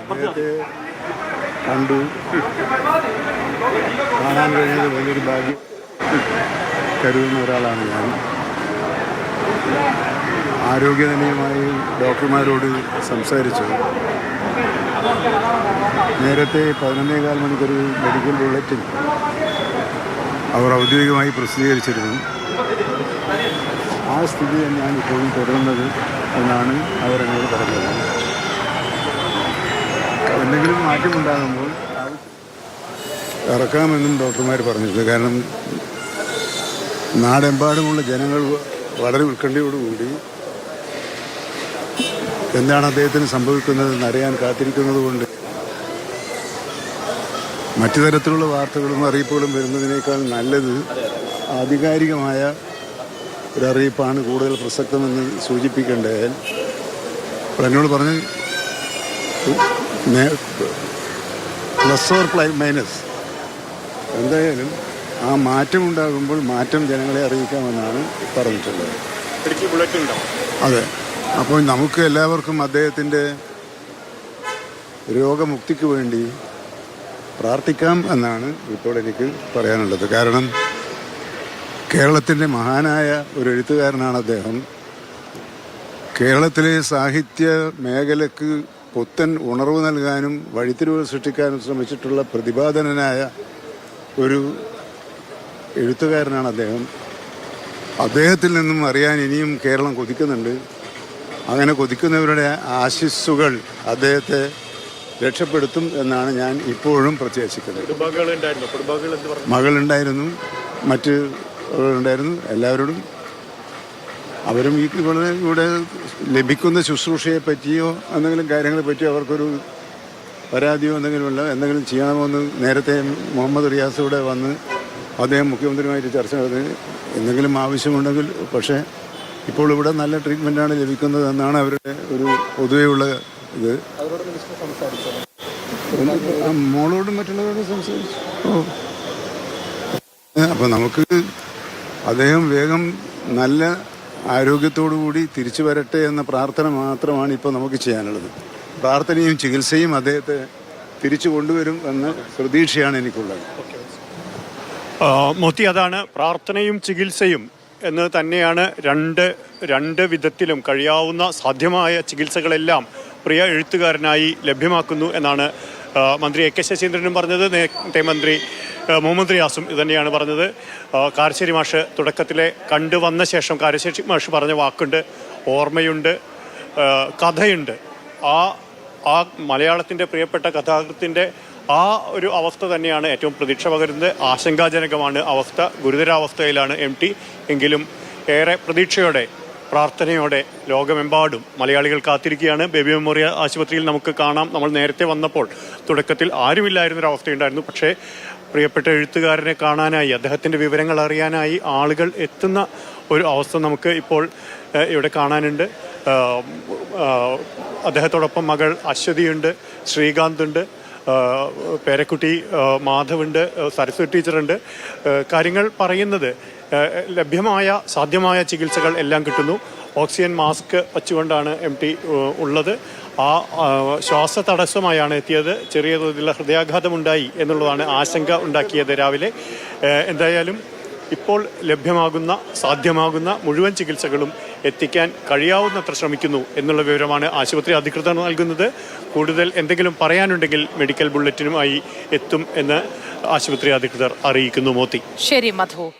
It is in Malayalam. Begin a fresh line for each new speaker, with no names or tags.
അദ്ദേഹത്തെ കണ്ടു. കാണാൻ കഴിഞ്ഞത് വലിയൊരു ഭാഗ്യം കരുതുന്ന ഒരാളാണ് ഞാൻ. ആരോഗ്യനിലയമായി ഡോക്ടർമാരോട് സംസാരിച്ചു. നേരത്തെ പതിനൊന്നേകാൽ മണിക്കൊരു മെഡിക്കൽ ബുള്ളറ്റിൻ അവർ ഔദ്യോഗികമായി പ്രസിദ്ധീകരിച്ചിരുന്നു. ആ സ്ഥിതി തന്നെയാണ് ഇപ്പോഴും തുടരുന്നത് എന്നാണ് അവരെന്നോട് പറഞ്ഞത്. എന്തെങ്കിലും മാറ്റമുണ്ടാകുമ്പോൾ ഇറക്കാമെന്നും ഡോക്ടർമാർ പറഞ്ഞിട്ടുണ്ട്. കാരണം നാടെമ്പാടുമുള്ള ജനങ്ങൾ വളരെ ഉത്കണ്ഠയോടുകൂടി എന്താണ് അദ്ദേഹത്തിന് സംഭവിക്കുന്നതെന്ന് അറിയാൻ കാത്തിരിക്കുന്നത് കൊണ്ട് മറ്റു തരത്തിലുള്ള വാർത്തകളും അറിയിപ്പുകളും വരുന്നതിനേക്കാൾ നല്ലത് ആധികാരികമായ ഒരറിയിപ്പാണ് കൂടുതൽ പ്രസക്തമെന്ന് സൂചിപ്പിക്കേണ്ടത്. എന്നോട് പറഞ്ഞ് പ്ലസ് ഓർ മൈനസ്. എന്തായാലും ആ മാറ്റം ഉണ്ടാകുമ്പോൾ മാറ്റം ജനങ്ങളെ അറിയിക്കാമെന്നാണ് പറഞ്ഞിട്ടുള്ളത്. അതെ. അപ്പോൾ നമുക്ക് എല്ലാവർക്കും അദ്ദേഹത്തിന്റെ രോഗമുക്തിക്ക് വേണ്ടി പ്രാർത്ഥിക്കാം എന്നാണ് ഇപ്പോൾ എനിക്ക് പറയാനുള്ളത്. കാരണം കേരളത്തിന്റെ മഹാനായ ഒരു എഴുത്തുകാരനാണ് അദ്ദേഹം. കേരളത്തിലെ സാഹിത്യ മേഖലക്ക് പുത്തൻ ഉണർവ് നൽകാനും വഴിത്തിരിവ് സൃഷ്ടിക്കാനും ശ്രമിച്ചിട്ടുള്ള പ്രതിപാദനനായ ഒരു എഴുത്തുകാരനാണ് അദ്ദേഹം. അദ്ദേഹത്തിൽ നിന്നും അറിയാൻ ഇനിയും കേരളം കൊതിക്കുന്നുണ്ട്. അങ്ങനെ കൊതിക്കുന്നവരുടെ ആശിസ്സുകൾ അദ്ദേഹത്തെ രക്ഷപ്പെടുത്തും എന്നാണ് ഞാൻ ഇപ്പോഴും പ്രത്യാശിക്കുന്നത്. മകളുണ്ടായിരുന്നു. മറ്റ് ഉണ്ടായിരുന്നു എല്ലാവരോടും അവരും ഈ ഇവിടെ ഇവിടെ ലഭിക്കുന്ന ശുശ്രൂഷയെ പറ്റിയോ എന്തെങ്കിലും കാര്യങ്ങളെ പറ്റിയോ അവർക്കൊരു പരാതിയോ എന്തെങ്കിലുമല്ല എന്തെങ്കിലും ചെയ്യണമെന്ന് നേരത്തെ മുഹമ്മദ് റിയാസ് ഇവിടെ വന്ന് അദ്ദേഹം മുഖ്യമന്ത്രിയുമായിട്ട് ചർച്ച നടത്തി. എന്തെങ്കിലും ആവശ്യമുണ്ടെങ്കിൽ പക്ഷേ ഇപ്പോൾ ഇവിടെ നല്ല ട്രീറ്റ്മെന്റാണ് ലഭിക്കുന്നത് എന്നാണ് അവരുടെ ഒരു പൊതുവെയുള്ള ഇത്. മോളോടും മറ്റുള്ളവരോടും സംസാരിച്ചു. ഓ. അപ്പോൾ നമുക്ക് അദ്ദേഹം വേഗം നല്ല ആരോഗ്യത്തോടു കൂടി തിരിച്ചു വരട്ടെ എന്ന പ്രാർത്ഥന മാത്രമാണ് ഇപ്പോൾ നമുക്ക് ചെയ്യാനുള്ളത്. പ്രാർത്ഥനയും ചികിത്സയും അദ്ദേഹത്തെ തിരിച്ചു കൊണ്ടുവരും എന്ന പ്രതീക്ഷയാണ് എനിക്കുള്ളത്.
മോത്തി അതാണ് പ്രാർത്ഥനയും ചികിത്സയും എന്ന് തന്നെയാണ് രണ്ട് രണ്ട് വിധത്തിലും കഴിയാവുന്ന സാധ്യമായ ചികിത്സകളെല്ലാം പ്രിയ എഴുത്തുകാരനായി ലഭ്യമാക്കുന്നു എന്നാണ് മന്ത്രി എ കെ ശശീന്ദ്രനും പറഞ്ഞത് നേരത്തെ മന്ത്രി മുഹമ്മദ് റിയാസും ഇതുതന്നെയാണ് പറഞ്ഞത്. കാരശ്ശേരി മാഷ് തുടക്കത്തിലെ കണ്ടുവന്ന ശേഷം കാരശ്ശേരി മാഷ് പറഞ്ഞ വാക്കുണ്ട് ഓർമ്മയുണ്ട് കഥയുണ്ട്. ആ ആ മലയാളത്തിന്റെ പ്രിയപ്പെട്ട കഥാകൃത്തിന്റെ ആ ഒരു അവസ്ഥ തന്നെയാണ് ഏറ്റവും പ്രതീക്ഷ പകരുന്നത്. ആശങ്കാജനകമാണ് അവസ്ഥ ഗുരുതരാവസ്ഥയിലാണ് എം ടി. എങ്കിലും ഏറെ പ്രതീക്ഷയോടെ പ്രാർത്ഥനയോടെ ലോകമെമ്പാടും മലയാളികൾ കാത്തിരിക്കുകയാണ്. ബേബി മെമ്മോറിയൽ ആശുപത്രിയിൽ നമുക്ക് കാണാം. നമ്മൾ നേരത്തെ വന്നപ്പോൾ തുടക്കത്തിൽ ആരുമില്ലായിരുന്നൊരവസ്ഥയുണ്ടായിരുന്നു പക്ഷേ പ്രിയപ്പെട്ട എഴുത്തുകാരനെ കാണാനായി അദ്ദേഹത്തിന്റെ വിവരങ്ങൾ അറിയാനായി ആളുകൾ എത്തുന്ന ഒരു അവസ്ഥ നമുക്ക് ഇപ്പോൾ ഇവിടെ കാണാനുണ്ട്. അദ്ദേഹത്തോടൊപ്പം മകൾ അശ്വതിയുണ്ട് ശ്രീകാന്ത് ഉണ്ട് പേരക്കുട്ടി മാധവുണ്ട് സരസ്വതി ടീച്ചറുണ്ട്. കാര്യങ്ങൾ പറയുന്നത് ലഭ്യമായ സാധ്യമായ ചികിത്സകൾ എല്ലാം കിട്ടുന്നു. ഓക്സിജൻ മാസ്ക് വച്ചുകൊണ്ടാണ് എം ടി ഉള്ളത്. ആ ശ്വാസ തടസ്സമായാണ് എത്തിയത്. ചെറിയ തോതിലുള്ള ഹൃദയാഘാതമുണ്ടായി എന്നുള്ളതാണ് ആശങ്ക ഉണ്ടാക്കിയത് രാവിലെ. എന്തായാലും ഇപ്പോൾ ലഭ്യമാകുന്ന സാധ്യമാകുന്ന മുഴുവൻ ചികിത്സകളും എത്തിക്കാൻ കഴിയാവുന്നത്ര ശ്രമിക്കുന്നു എന്നുള്ള വിവരമാണ് ആശുപത്രി അധികൃതർ നൽകുന്നത്. കൂടുതൽ എന്തെങ്കിലും പറയാനുണ്ടെങ്കിൽ മെഡിക്കൽ ബുള്ളറ്റിനുമായി എത്തും എന്ന് ആശുപത്രി അധികൃതർ അറിയിക്കുന്നു മോത്തി
ശരി മധു.